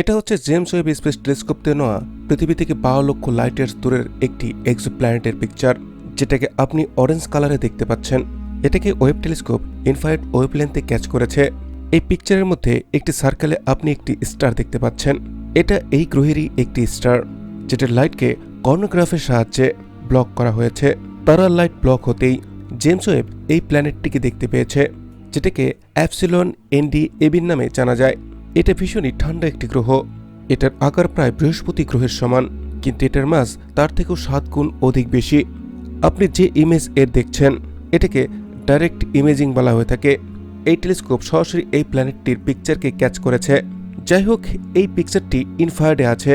এটা হচ্ছে James Webb space telescope দিয়ে নেওয়া পৃথিবী থেকে বারো লক্ষ লাইট ইয়ার্স দূরের একটি এক্সো প্ল্যানেটের পিকচার যেটাকে আপনি অরেঞ্জ কালারে দেখতে পাচ্ছেন। এটাকে ওয়েব টেলিস্কোপ ইনফারেট ওয়েব লেন্থে ক্যাচ করেছে। এই পিকচারের মধ্যে একটি সার্কেলে আপনি একটি স্টার দেখতে পাচ্ছেন। এটা এই গ্রহেরই একটি স্টার যেটার লাইটকে কর্নোগ্রাফের সাহায্যে ব্লক করা হয়েছে। তারা লাইট ব্লক হতেই জেমস ওয়েব এই প্ল্যানেটটিকে দেখতে পেয়েছে, যেটাকে অ্যাপসিলন এনডি এবির নামে জানা যায়। এটা ভীষণই ঠান্ডা একটি গ্রহ। এটার আকার প্রায় বৃহস্পতি গ্রহের সমান, কিন্তু এটার মাস তার থেকেও সাত গুণ অধিক বেশি। আপনি যে ইমেজ এর দেখছেন, এটাকে ডাইরেক্ট ইমেজিং বলা হয়ে থাকে। এই টেলিস্কোপ সরাসরি এই প্ল্যানেটটির পিকচারকে ক্যাচ করেছে। যাই হোক, এই পিকচারটি ইনফায়ার্ডে আছে,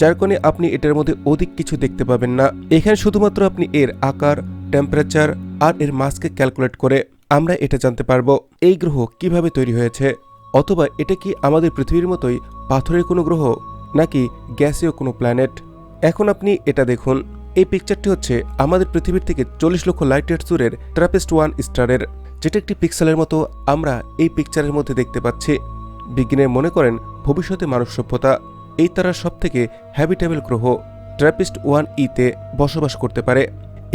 যার কারণে আপনি এটার মধ্যে অধিক কিছু দেখতে পাবেন না। এখানে শুধুমাত্র আপনি এর আকার টেম্পারেচার আর এর মাসকে ক্যালকুলেট করে আমরা এটা জানতে পারব। এই গ্রহ কীভাবে তৈরি হয়েছে? অথবা এটা কি আমাদের পৃথিবীর মতোই পাথরের কোনো গ্রহ, নাকি গ্যাসীয় কোনো প্ল্যানেট এখন আপনি এটা দেখুন। এই পিকচারটি হচ্ছে আমাদের পৃথিবীর থেকে চল্লিশ লক্ষ লাইট ইয়ার্স দূরের ট্রাপিস্ট ওয়ান স্টারের যেটা একটি পিক্সেলের মতো আমরা এই পিকচারের মধ্যে দেখতে পাচ্ছি। বিজ্ঞানীরা মনে করেন ভবিষ্যতে মানব সভ্যতা, এই তারা সব থেকে হ্যাবিটেবল গ্রহ ট্রাপিস্ট ওয়ান ইতে বসবাস করতে পারে।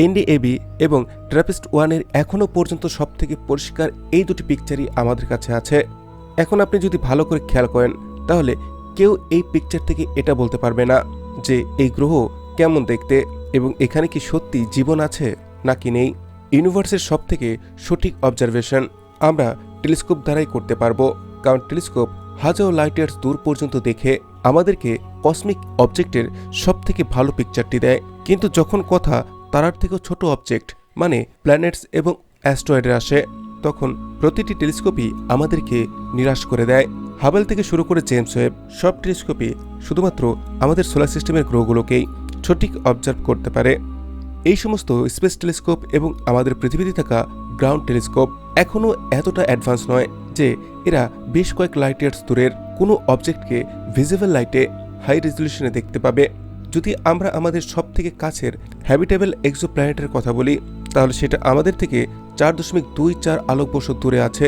এনডিএবি এবং ট্রাপিস্ট ওয়ানের এখনও পর্যন্ত সব থেকে পরিষ্কার এই দুটি পিকচারই আমাদের কাছে আছে। এখন আপনি যদি ভালো করে খেয়াল করেন, তাহলে কেউ এই পিকচার থেকে এটা বলতে পারবে না যে এই গ্রহ কেমন দেখতে এবং এখানে কি সত্যি জীবন আছে নাকি নেই। ইউনিভার্সের সব থেকে সঠিক অবজারভেশন আমরা টেলিস্কোপ দ্বারাই করতে পারব, কারণ টেলিস্কোপ হাজারো লাইট ইয়ার্স দূর পর্যন্ত দেখে আমাদেরকে কসমিক অবজেক্টের সব থেকে ভালো পিকচারটি দেয়। কিন্তু যখন কথা তারার থেকেও ছোট অবজেক্ট মানে প্ল্যানেটস এবং অ্যাস্ট্রয়েডে আসে তখন প্রতিটি টেলিস্কোপই আমাদেরকে নিরাশ করে দেয়। হাবেল থেকে শুরু করে জেমস ওয়েব, সব টেলিস্কোপই শুধুমাত্র আমাদের সোলার সিস্টেমের গ্রহগুলোকেই সঠিক অবজার্ভ করতে পারে। এই সমস্ত স্পেস টেলিস্কোপ এবং আমাদের পৃথিবীতে থাকা গ্রাউন্ড টেলিস্কোপ এখনও এতটা অ্যাডভান্স নয় যে এরা বেশ কয়েক লাইট ইয়ার্স দূরের কোনো অবজেক্টকে ভিজিবল লাইটে হাই রেজলিউশনে দেখতে পাবে। যদি আমরা আমাদের সব থেকে কাছের হ্যাবিটেবল এক্সো প্ল্যানেটের কথা বলি, তাহলে সেটা আমাদের থেকে চার দশমিক দুই চার আলোকবর্ষ দূরে আছে,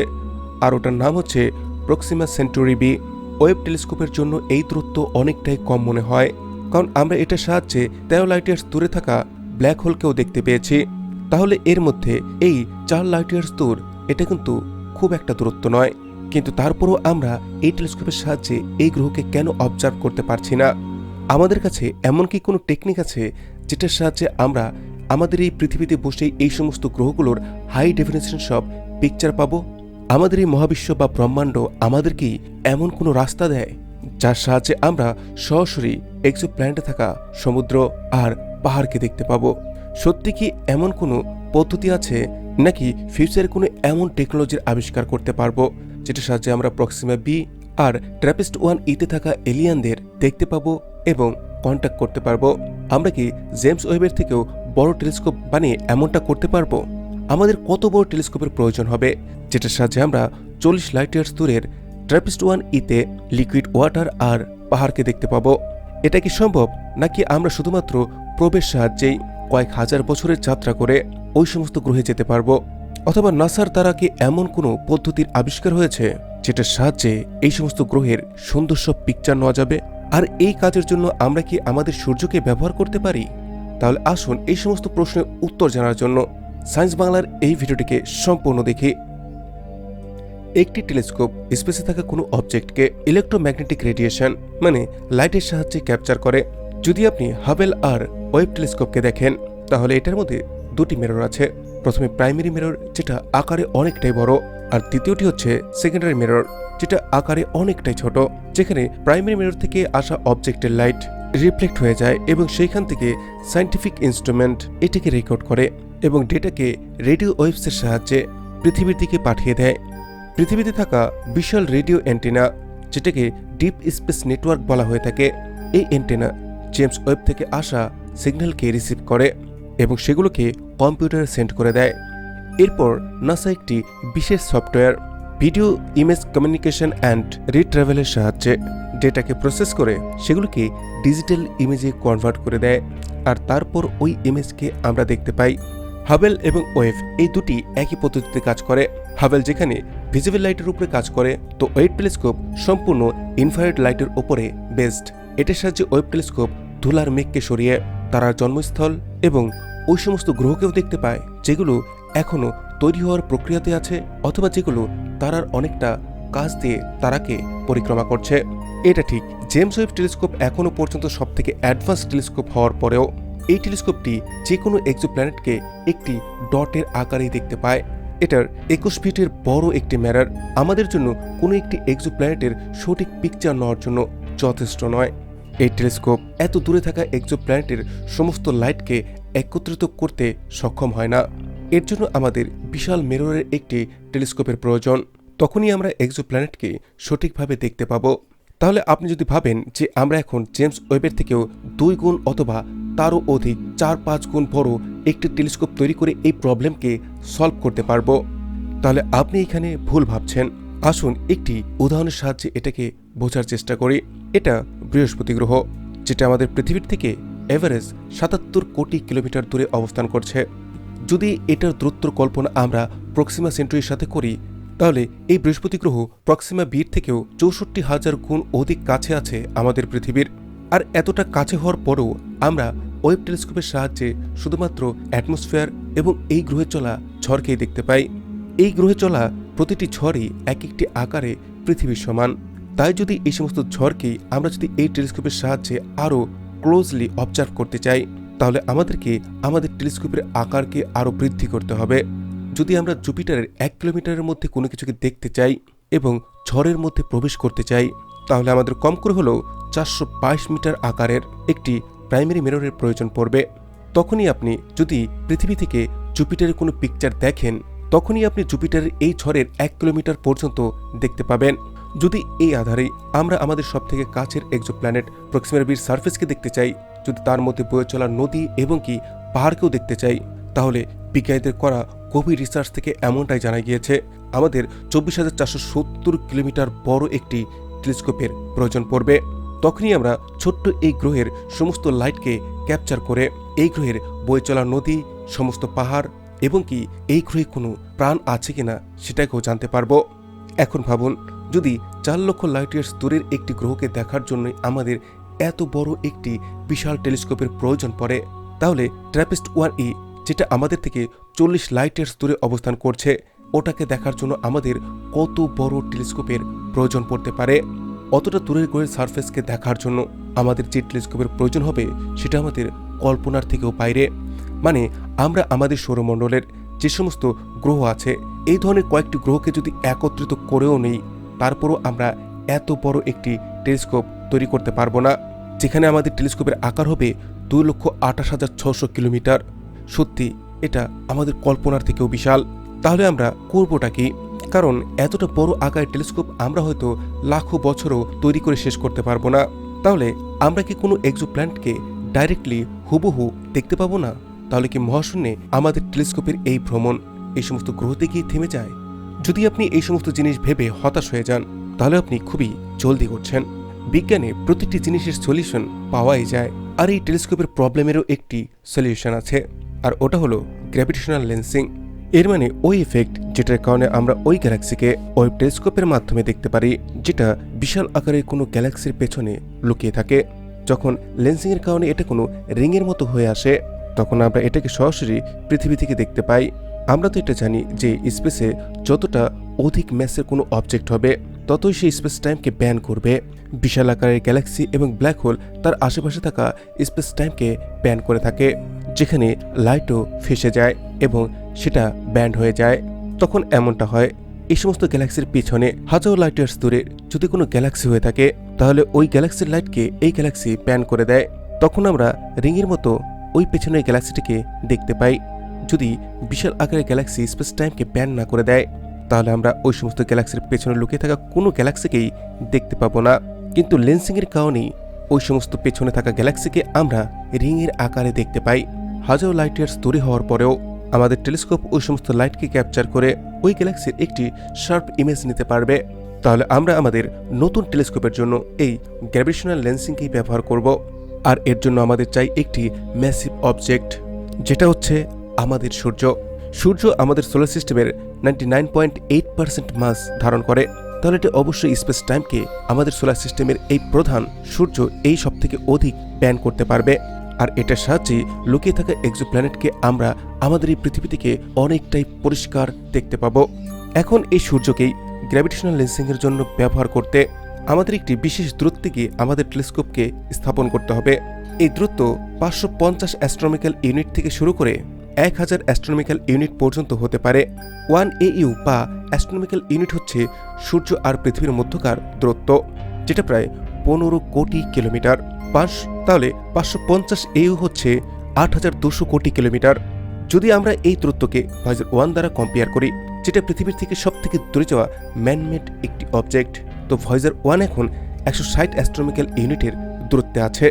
আর ওটার নাম হচ্ছে প্রক্সিমা সেন্টুরি বি। ওয়েব টেলিস্কোপের জন্য এই দূরত্ব অনেকটাই কম মনে হয়, কারণ আমরা এটার সাহায্যে তেরো লাইট ইয়ার্স দূরে থাকা ব্ল্যাক হোলকেও দেখতে পেয়েছি। তাহলে এর মধ্যে এই চার লাইট ইয়ার্স দূর, এটা কিন্তু খুব একটা দূরত্ব নয়। কিন্তু তারপরও আমরা এই টেলিস্কোপের সাহায্যে এই গ্রহকে কেন অবজার্ভ করতে পারছি না? আমাদের কাছে এমন কি কোনো টেকনিক আছে যেটার সাহায্যে আমরা আমাদের এই পৃথিবীতে বসেই এই সমস্ত গ্রহগুলোর হাই ডেফিনেশন সব পিকচার পাবো। আমাদের এই মহাবিশ্ব বা ব্রহ্মাণ্ড আমাদেরকেই এমন কোনো রাস্তা দেয়, যার সাহায্যে আমরা সরাসরি এক্সো প্ল্যানেটে থাকা সমুদ্র আর পাহাড়কে দেখতে পাবো। সত্যি কি এমন কোনো পদ্ধতি আছে, নাকি ফিউচারে কোনো এমন টেকনোলজির আবিষ্কার করতে পারব, যেটার সাহায্যে আমরা প্রক্সিমা বি আর ট্র্যাপিস্ট ওয়ান ইতে থাকা এলিয়ানদের দেখতে পাবো এবং কন্ট্যাক্ট করতে পারব। আমরা কি জেমস ওয়েবের থেকেও বড় টেলিস্কোপ বানিয়ে এমনটা করতে পারব? আমাদের কত বড় টেলিস্কোপের প্রয়োজন হবে? যেটার সাহায্যে আমরা চল্লিশ লাইট ইয়ার্স দূরের ট্র্যাপিস্ট ওয়ান ইতে লিকুইড ওয়াটার আর পাহাড়কে দেখতে পাবো। এটা কি সম্ভব? নাকি আমরা শুধুমাত্র প্রবেশ সাহায্যেই কয়েক হাজার বছরের যাত্রা করে ওই সমস্ত গ্রহে যেতে পারব? অথবা নাসার দ্বারা কি এমন কোনো পদ্ধতির আবিষ্কার হয়েছে, যেটার সাহায্যে এই সমস্ত গ্রহের সুন্দর সব পিকচার নেওয়া যাবে? আর এই কাজের জন্য আমরা কি আমাদের সূর্যকে ব্যবহার করতে পারি? তাহলে আসুন এই সমস্ত প্রশ্নের উত্তর জানার জন্য সায়েন্স বাংলার এই ভিডিওটিকে সম্পূর্ণ দেখি। একটি টেলিস্কোপ স্পেসে থাকা কোনো অবজেক্টকে ইলেকট্রোম্যাগনেটিক রেডিয়েশন মানে লাইটের সাহায্যে ক্যাপচার করে। যদি আপনি হাবেল আর ওয়েব টেলিস্কোপকে দেখেন, তাহলে এটার মধ্যে দুটি মিরর আছে। প্রথমে প্রাইমারি মিরর যেটা আকারে অনেকটাই বড়। আর দ্বিতীয়টি হচ্ছে সেকেন্ডারি মিরর যেটা আকারে অনেকটাই ছোট, যেখানে প্রাইমারি মিরর থেকে আসা অবজেক্টের লাইট রিফ্লেক্ট হয়ে যায় এবং সেইখান থেকে সায়েন্টিফিক ইনস্ট্রুমেন্ট এটিকে রেকর্ড করে এবং ডেটাকে রেডিও ওয়েবসের সাহায্যে পৃথিবীর দিকে পাঠিয়ে দেয়। পৃথিবীতে থাকা বিশাল রেডিও অ্যান্টেনা যেটাকে ডিপ স্পেস নেটওয়ার্ক বলা হয়ে থাকে, এই অ্যান্টেনা জেমস ওয়েব থেকে আসা সিগন্যালকে রিসিভ করে এবং সেগুলোকে কম্পিউটারে সেন্ড করে দেয়। এরপর নাসা একটি বিশেষ software, video image communication and রিট্রাভেলের সাহায্যে ডেটাকে প্রসেস করে সেগুলোকে ডিজিটাল ইমেজে কনভার্ট করে দেয়। আর তারপর ওই ইমেজকে আমরা দেখতে পাই। হাবেল এবং ওয়েভ এই দুটি একই পদ্ধতিতে কাজ করে। হাবেল যেখানে ভিজিবল লাইটের উপরে কাজ করে, তো ওয়েব টেলিস্কোপ সম্পূর্ণ ইনফ্রারেড লাইটের উপরে বেসড। এটার সাহায্যে ওয়েব টেলিস্কোপ ধুলার মেঘকে সরিয়ে তারার জন্মস্থল এবং ওই সমস্ত গ্রহকেও দেখতে পায়, যেগুলো এখনও তৈরি হওয়ার প্রক্রিয়াতে আছে অথবা যেগুলো তারার অনেকটা কাজ দিয়ে তারাকে পরিক্রমা করছে। এটা ঠিক, জেমস ওয়েব টেলিস্কোপ এখনও পর্যন্ত সবথেকে অ্যাডভান্স টেলিস্কোপ হওয়ার পরেও এই টেলিস্কোপটি যে কোনো এক্সোপ্ল্যানেটকে একটি ডটের আকারেই দেখতে পায়। এটার একুশ ফিটের বড় একটি ম্যারার আমাদের জন্য কোনো একটি এক্সোপ্ল্যানেটের সঠিক পিকচার নেওয়ার জন্য যথেষ্ট নয়। এই টেলিস্কোপ এত দূরে থাকা এক্সোপ্ল্যানেটের সমস্ত লাইটকে একত্রিত করতে সক্ষম হয় না। এর জন্য আমাদের বিশাল মেররের একটি টেলিস্কোপের প্রয়োজন। তখনই আমরা এক্সোপ্ল্যানেটকে সঠিকভাবে দেখতে পাবো। তাহলে আপনি যদি ভাবেন যে আমরা এখন জেমস ওয়েবের থেকেও দুই গুণ অথবা তারও অধিক চার পাঁচ গুণ বড় একটি টেলিস্কোপ তৈরি করে এই প্রবলেমকে সলভ করতে পারব। তাহলে আপনি এখানে ভুল ভাবছেন। আসুন একটি উদাহরণের সাহায্যে এটাকে বোঝার চেষ্টা করি। এটা বৃহস্পতি গ্রহ, যেটা আমাদের পৃথিবীর থেকে এভারেজ সাতাত্তর কোটি কিলোমিটার দূরে অবস্থান করছে। যদি এটার দূরত্বর কল্পনা আমরা প্রক্সিমা সেন্টুরির সাথে করি, তাহলে এই বৃহস্পতি গ্রহ প্রক্সিমা বির থেকেও চৌষট্টি হাজার গুণ অধিক কাছে আছে আমাদের পৃথিবীর। আর এতটা কাছে হওয়ার পরেও আমরা ওয়েব টেলিস্কোপের সাহায্যে শুধুমাত্র অ্যাটমসফিয়ার এবং এই গ্রহে চলা ঝড়কেই দেখতে পাই। এই গ্রহে চলা প্রতিটি ঝড়ই এক একটি আকারে পৃথিবীর সমান। তাই যদি এই সমস্ত ঝড়কেই আমরা যদি এই টেলিস্কোপের সাহায্যে আরও ক্লোজলি অবজার্ভ করতে চাই তাহলে আমাদেরকে আমাদের টেলিস্কোপের আকারকে আরও বৃদ্ধি করতে হবে। যদি আমরা জুপিটারের এক কিলোমিটারের মধ্যে কোনো কিছুকে দেখতে চাই এবং ঝড়ের মধ্যে প্রবেশ করতে চাই, তাহলে আমাদের কম করে হলেও চারশো বাইশ মিটার আকারের একটি প্রাইমারি মিররের প্রয়োজন পড়বে। তখনই আপনি যদি পৃথিবী থেকে জুপিটারের কোনো পিকচার দেখেন, তখনই আপনি জুপিটারের এই ঝড়ের এক কিলোমিটার পর্যন্ত দেখতে পাবেন। যদি এই আধারেই আমরা আমাদের সবথেকে কাছের এক্সোপ্ল্যানেট প্রক্সিমার বির সার্ফেসকে দেখতে চাই যদি তার মধ্যে বয়ে চলা নদী এবং কি পাহাড়কেও দেখতে চাই, তাহলে বিজ্ঞানীদের করা গভীর রিসার্চ থেকে এমনটাই জানা গিয়েছে। আমাদের চব্বিশ হাজার চারশো সত্তর কিলোমিটার বড় একটি টেলিস্কোপের প্রয়োজন পড়বে। তখনই আমরা ছোট্ট এই গ্রহের সমস্ত লাইটকে ক্যাপচার করে, এই গ্রহের বয়ে চলা নদী, সমস্ত পাহাড় এবং কি এই গ্রহে কোনো প্রাণ আছে কিনা সেটাকেও জানতে পারব। এখন ভাবুন, যদি চার লক্ষ লাইট ইয়ার্স দূরের একটি গ্রহকে দেখার জন্যই আমাদের এত বড় একটি বিশাল টেলিস্কোপের প্রয়োজন পড়ে, তাহলে ট্র্যাপিস্ট ওয়ান ই, যেটা আমাদের থেকে চল্লিশ লাইটের দূরে অবস্থান করছে, ওটাকে দেখার জন্য আমাদের কত বড় টেলিস্কোপের প্রয়োজন পড়তে পারে? অতটা দূরের গ্রহের সারফেসকে দেখার জন্য আমাদের যে টেলিস্কোপের প্রয়োজন হবে, সেটা আমাদের কল্পনার থেকেও বাইরে। মানে আমরা আমাদের সৌরমণ্ডলের যে সমস্ত গ্রহ আছে, এই ধরনের কয়েকটি গ্রহকে যদি একত্রিত করেও নেই, তারপরও আমরা এত বড় একটি টেলিস্কোপ তৈরি করতে পারব না। যেখানে আমাদের টেলিস্কোপের আকার হবে দুই লক্ষ আঠাশ হাজার ছশো কিলোমিটার। সত্যি, এটা আমাদের কল্পনার থেকেও বিশাল। তাহলে আমরা করবোটা কি? কারণ এতটা বড় আকারের টেলিস্কোপ আমরা হয়তো লাখো বছরও তৈরি করে শেষ করতে পারব না। তাহলে আমরা কি কোনো এক্সোপ্ল্যান্টকে ডাইরেক্টলি হুবহু দেখতে পাবো না? তাহলে কি মহাশূন্যে আমাদের টেলিস্কোপের এই ভ্রমণ, এই সমস্ত গ্রহতে গিয়ে থেমে যায়? যদি আপনি এই সমস্ত জিনিস ভেবে হতাশ হয়ে যান, তাহলে আপনি খুবই জলদি করছেন বিজ্ঞানে প্রতিটি জিনিসের সলিউশন পাওয়াই যায়, আর এই টেলিস্কোপের প্রবলেমেরও একটি সলিউশন আছে, আর ওটা হলো গ্র্যাভিটেশনাল লেন্সিং এর মানে ওই এফেক্ট যেটার কারণে আমরা ওই গ্যালাক্সিকে ওই টেলিস্কোপের মাধ্যমে দেখতে পারি, যেটা বিশাল আকারের কোনো গ্যালাক্সির পেছনে লুকিয়ে থাকে। যখন লেন্সিংয়ের কারণে এটা কোনো রিংয়ের মতো হয়ে আসে, তখন আমরা এটাকে সরাসরি পৃথিবী থেকে দেখতে পাই। আমরা তো এটা জানি যে স্পেসে যতটা অধিক ম্যাসের কোনো অবজেক্ট হবে ততই সেই স্পেস টাইমকে ব্যান করবে। বিশাল আকারের গ্যালাক্সি এবং ব্ল্যাক হোল তার আশেপাশে থাকা স্পেস টাইমকে ব্যান করে থাকে, যেখানে লাইটও ফেসে যায় এবং সেটা ব্যান্ড হয়ে যায়। তখন এমনটা হয়, এই সমস্ত গ্যালাক্সির পিছনে হাজারো লাইট ইয়ার্স দূরে যদি কোনো গ্যালাক্সি হয়ে থাকে, তাহলে ওই গ্যালাক্সির লাইটকে এই গ্যালাক্সি ব্যান করে দেয়। তখন আমরা রিংয়ের মতো ওই পেছনের গ্যালাক্সিটিকে দেখতে পাই, যদি বিশাল আকারের গ্যালাক্সি স্পেস টাইমকে ব্যান না করে দেয়। তাহলে আমরা ওই সমস্ত গ্যালাক্সির পেছনে লুকিয়ে থাকা কোনো গ্যালাক্সিকেই দেখতে পাবো না। কিন্তু লেন্সিংয়ের কারণেই ওই সমস্ত পেছনে থাকা গ্যালাক্সিকে আমরা রিংয়ের আকারে দেখতে পাই। হাজারো লাইট ইয়ার্স হওয়ার পরেও আমাদের টেলিস্কোপ ওই সমস্ত লাইটকে ক্যাপচার করে ওই গ্যালাক্সির একটি শার্প ইমেজ নিতে পারবে। তাহলে আমরা আমাদের নতুন টেলিস্কোপের জন্য এই গ্র্যাভিটেশনাল লেন্সিংকেই ব্যবহার করব। আর এর জন্য আমাদের চাই একটি ম্যাসিভ অবজেক্ট, যেটা হচ্ছে আমাদের সূর্য। সূর্য আমাদের সোলার সিস্টেমের ninety nine point eight percent mass ধারণ করে, তাহলে এটি অবশ্যই স্পেস টাইমকে আমাদের সোলার সিস্টেমের এই প্রধান সূর্য এই সব থেকে অধিক ব্যান করতে পারবে। আর এটার সাহায্যে লুকিয়ে থাকা এক্সোপ্ল্যানেটকে আমরা আমাদের এই পৃথিবী থেকে অনেকটাই পরিষ্কার দেখতে পাবো। এখন এই সূর্যকেই গ্র্যাভিটেশনাল লেন্সিংয়ের জন্য ব্যবহার করতে আমাদের একটি বিশেষ দূরত্বে গিয়ে আমাদের টেলিস্কোপকে স্থাপন করতে হবে। এই দূরত্ব পাঁচশো পঞ্চাশ অ্যাস্ট্রোনমিক্যাল ইউনিট থেকে শুরু করে এক হাজার অ্যাস্ট্রোনমিক্যাল ইউনিট পর্যন্ত হতে পারে। ওয়ান এ ইউ বা অ্যাস্ট্রোনমিক্যাল ইউনিট হচ্ছে সূর্য আর পৃথিবীর মধ্যকার দূরত্ব, যেটা প্রায় পনেরো কোটি কিলোমিটার। পাঁচ, তাহলে পাঁচশো পঞ্চাশ ইউ হচ্ছে আট হাজার দুশো কোটি কিলোমিটার। যদি আমরা এই দূরত্বকে ভয়েজার ওয়ান দ্বারা কম্পেয়ার করি, যেটা পৃথিবীর থেকে সব থেকে দূরে যাওয়া ম্যানমেড একটি অবজেক্ট তো ভয়েজার ওয়ান এখন একশো ষাট অ্যাস্ট্রোনমিক্যাল ইউনিটের দূরত্বে আছে।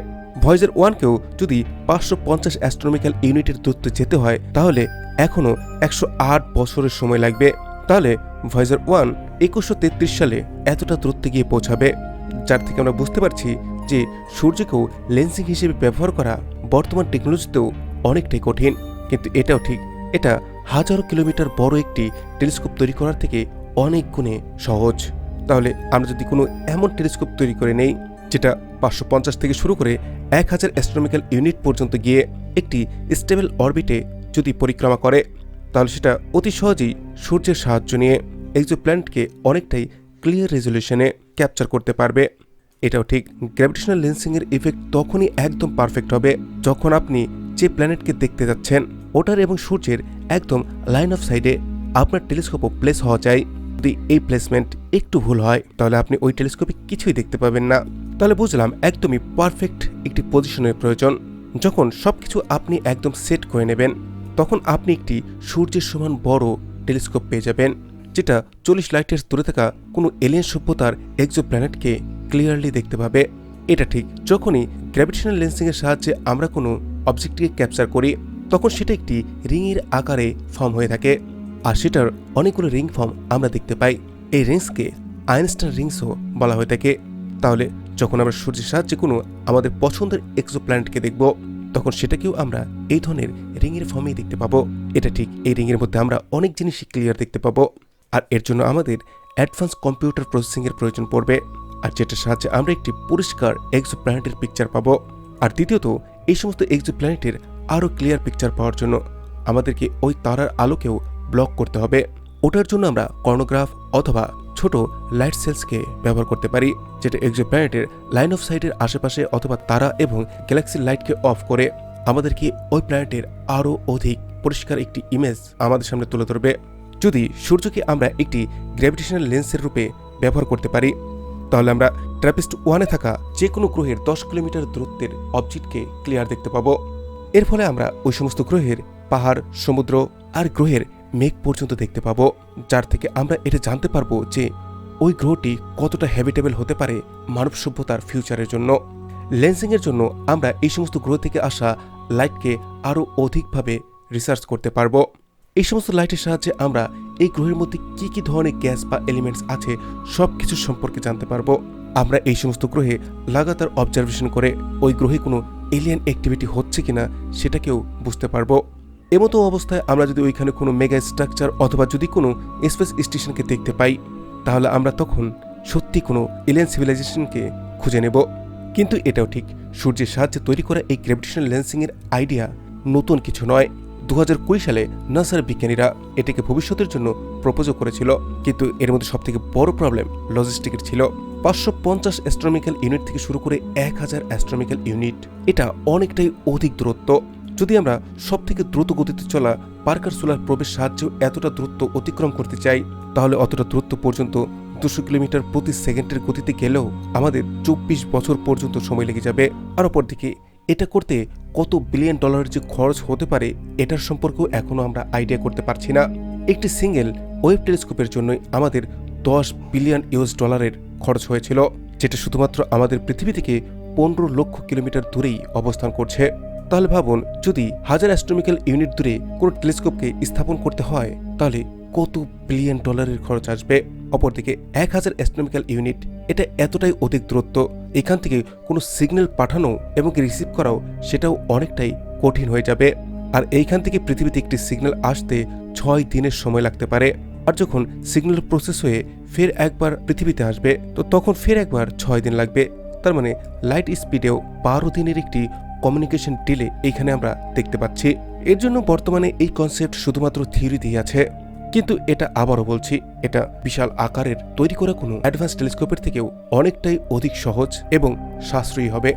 ভয়েজার ওয়ানকেও যদি পাঁচশো পঞ্চাশ অ্যাস্ট্রোনমিক্যাল ইউনিটের দূরত্বে যেতে হয়, তাহলে এখনও একশো আট বছরের সময় লাগবে। তাহলে ভয়েজার ওয়ান একুশশো তেত্রিশ সালে এতটা দূরত্বে গিয়ে পৌঁছাবে, যার থেকে আমরা বুঝতে পারছি যে সূর্যকেও লেন্সিং হিসেবে ব্যবহার করা বর্তমান টেকনোলজিতেও অনেকটাই কঠিন। কিন্তু এটাও ঠিক, এটা হাজারো কিলোমিটার বড় একটি টেলিস্কোপ তৈরি করার থেকে অনেক গুণে সহজ। তাহলে আমরা যদি কোনো এমন টেলিস্কোপ তৈরি করে নেই যেটা পাঁচশো পঞ্চাশ থেকে শুরু করে এক হাজার অ্যাস্ট্রোনমিক্যাল ইউনিট পর্যন্ত গিয়ে একটি স্টেবল অরবিটে যদি পরিক্রমা করে, তাহলে সেটা অতি সহজেই সূর্যের সাহায্য নিয়ে এক্সো প্ল্যানেটকে অনেকটাই ক্লিয়ার রেজলিউশনে ক্যাপচার করতে পারবে। এটাও ঠিক গ্র্যাভিটেশনাল লেন্সিংয়ের ইফেক্ট তখনই একদম পারফেক্ট হবে যখন আপনি যে প্ল্যানেটকে দেখতে যাচ্ছেন, ওটার এবং সূর্যের একদম লাইন অফ সাইডে আপনার টেলিস্কোপও প্লেস হওয়া চাই। যদি এই প্লেসমেন্ট একটু ভুল হয়, তাহলে আপনি ওই টেলিস্কোপে কিছুই দেখতে পাবেন না। তাহলে বুঝলাম একদমই পারফেক্ট একটি পজিশনের প্রয়োজন। যখন সব কিছু আপনি একদম সেট করে নেবেন, তখন আপনি একটি সূর্যের সমান বড় টেলিস্কোপ পেয়ে যাবেন, যেটা চল্লিশ লাইটের দূরে থাকা কোনো এলিয়েন সভ্যতার এক্সো প্ল্যানেটকে ক্লিয়ারলি দেখতে পাবে। এটা ঠিক, যখনই গ্র্যাভিটেশনাল লেন্সিংয়ের সাহায্যে আমরা কোনো অবজেক্টকে ক্যাপচার করি, তখন সেটা একটি রিংয়ের আকারে ফর্ম হয়ে থাকে। আর সেটার অনেকগুলো রিং ফর্ম আমরা দেখতে পাই। এই রিংসকে আইনস্টার রিংসও বলা হয়ে থাকে। তাহলে যখন আমরা সূর্যের সাহায্যে কোনো আমাদের পছন্দের এক্সো প্ল্যানেটকে দেখব, তখন সেটাকেও আমরা এই ধরনের রিংয়ের ফর্মেই দেখতে পাবো। এটা ঠিক এই রিংয়ের মধ্যে আমরা অনেক জিনিসই ক্লিয়ার দেখতে পাবো। আর এর জন্য আমাদের অ্যাডভান্স কম্পিউটার প্রসেসিংয়ের প্রয়োজন পড়বে। আর যেটার সাহায্যে আমরা একটি পরিষ্কার এক্সো প্ল্যানেটের পিকচার পাবো। আর দ্বিতীয়ত, এই সমস্ত এক্সো প্ল্যানেটের আরও ক্লিয়ার পিকচার পাওয়ার জন্য আমাদেরকে ওই তারার আলোকেও ব্লক করতে হবে। ওটার জন্য আমরা কর্নোগ্রাফ অথবা ছোট লাইট সেলসকে ব্যবহার করতে পারি, যেটা এক্সো প্ল্যানেটের লাইন অফ সাইটের আশেপাশে অথবা তারা এবং গ্যালাক্সির লাইটকে অফ করে আমাদেরকে ওই প্ল্যানেটের আরও অধিক পরিষ্কার একটি ইমেজ আমাদের সামনে তুলে ধরবে। যদি সূর্যকে আমরা একটি গ্র্যাভিটেশনাল লেন্সের রূপে ব্যবহার করতে পারি, তাহলে আমরা ট্র্যাপিস্ট ওয়ানে থাকা যে কোনো গ্রহের দশ কিলোমিটার দূরত্বের অবজেক্টকে ক্লিয়ার দেখতে পাবো। এর ফলে আমরা ওই সমস্ত গ্রহের পাহাড়, সমুদ্র আর গ্রহের মেঘ পর্যন্ত দেখতে পাবো, যার থেকে আমরা এটা জানতে পারব যে ওই গ্রহটি কতটা হ্যাবিটেবল হতে পারে মানব সভ্যতার ফিউচারের জন্য। লেন্সিংয়ের জন্য আমরা এই সমস্ত গ্রহ থেকে আসা লাইটকে আরও অধিকভাবে রিসার্চ করতে পারব। এই সমস্ত লাইটের সাহায্যে আমরা এই গ্রহের মধ্যে কি কি ধরনের গ্যাস বা এলিমেন্টস আছে সব কিছু সম্পর্কে জানতে পারব। আমরা এই সমস্ত গ্রহে লাগাতার অবজারভেশন করে ওই গ্রহে কোনো এলিয়ান অ্যাক্টিভিটি হচ্ছে কিনা সেটাকেও বুঝতে পারব। এমতো অবস্থায় আমরা যদি ওইখানে কোনো মেগা স্ট্রাকচার অথবা যদি কোনো স্পেস স্টেশনকে দেখতে পাই, তাহলে আমরা তখন সত্যি কোনো এলিয়ান সিভিলাইজেশনকে খুঁজে নেব। কিন্তু এটাও ঠিক, সূর্যের সাহায্যে তৈরি করা এই গ্র্যাভিটেশনাল লেন্সিংয়ের আইডিয়া নতুন কিছু নয়। দু হাজার সালে নাসার বিজ্ঞানীরা এটাকে ভবিষ্যতের জন্য প্রপোজও করেছিল, কিন্তু এর মধ্যে সবথেকে বড় প্রবলেম লজিস্টিকের ছিল। পাঁচশো পঞ্চাশ অ্যাস্ট্রোমিক্যাল ইউনিট থেকে শুরু করে এক হাজার অ্যাস্ট্রোমিক্যাল ইউনিট এটা অনেকটাই অধিক দূরত্ব। যদি আমরা সব থেকে দ্রুত গতিতে চলা পার্কার সোলার প্রবেশ সাহায্যেও এতটা দ্রুত অতিক্রম করতে চাই, তাহলে অতটা দ্রুত পর্যন্ত দুশো কিলোমিটার প্রতি সেকেন্ডের গতিতে গেলেও আমাদের চব্বিশ বছর পর্যন্ত সময় লেগে যাবে। আর অপরদিকে, এটা করতে কত বিলিয়ন ডলারের যে খরচ হতে পারে, এটার সম্পর্কেও এখনও আমরা আইডিয়া করতে পারছি না। একটি সিঙ্গেল ওয়েব টেলিস্কোপের জন্যই আমাদের দশ বিলিয়ন ইউএস ডলারের খরচ হয়েছিল, যেটা শুধুমাত্র আমাদের পৃথিবী থেকে পনেরো লক্ষ কিলোমিটার দূরেই অবস্থান করছে। তাহলে ভাবুন, যদি হাজার অ্যাস্ট্রোমিক্যাল ইউনিট দূরে কোনো টেলিস্কোপকে স্থাপন করতে হয়, তাহলে কত বিলিয়ন ডলারের খরচ আসবে? অপরদিকে, এক হাজার অ্যাস্ট্রোমিক্যাল ইউনিট, এটা এতটাই অধিক দূরত্ব, এখান থেকে কোনো সিগন্যাল পাঠানো এবং রিসিভ করাও সেটাও অনেকটাই কঠিন হয়ে যাবে। আর এইখান থেকে পৃথিবীতে একটি সিগন্যাল আসতে ছয় দিনের সময় লাগতে পারে। আর যখন সিগন্যাল প্রসেস হয়ে ফের একবার পৃথিবীতে আসবে, তো তখন ফের একবার ছয় দিন লাগবে। তার মানে লাইট স্পিডেও বারো দিনের একটি কমিউনিকেশন ডিলে এইখানে আমরা দেখতে পাচ্ছি। এর জন্য বর্তমানে এই কনসেপ্ট শুধুমাত্র থিওরিতেই আছে। কিন্তু এটা আবারও বলছি, এটা বিশাল আকারের তৈরি করা কোনো অ্যাডভান্স টেলিস্কোপের থেকেও অনেকটাই অধিক সহজ এবং সাশ্রয়ী হবে।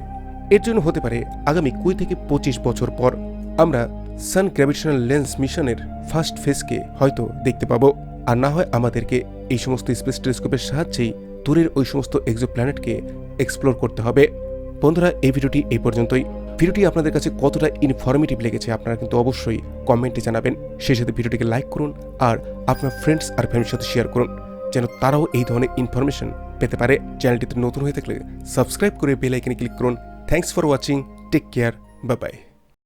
এর জন্য হতে পারে আগামী কুড়ি থেকে পঁচিশ বছর পর আমরা সান গ্র্যাভিটেশনাল লেন্স মিশনের ফার্স্ট ফেজকে হয়তো দেখতে পাবো। আর না হয় আমাদেরকে এই সমস্ত স্পেস টেলিস্কোপের সাহায্যেই দূরের ওই সমস্ত এক্সোপ্ল্যানেটকে এক্সপ্লোর করতে হবে। বন্ধুরা, এই ভিডিওটি এই পর্যন্তই। ভিডিওটি আপনাদের কাছে কতটা ইনফরমেটিভ লেগেছে আপনারা কিন্তু অবশ্যই কমেন্টে জানাবেন। সেই সাথে ভিডিওটিকে লাইক করুন আর আপনার ফ্রেন্ডস আর ফ্যামিলির সাথে শেয়ার করুন, যেন তারাও এই ধরনের ইনফরমেশন পেতে পারে। চ্যানেলটিতে নতুন হয়ে থাকলে সাবস্ক্রাইব করে বেল আইকনে ক্লিক করুন। Thanks for watching take care bye bye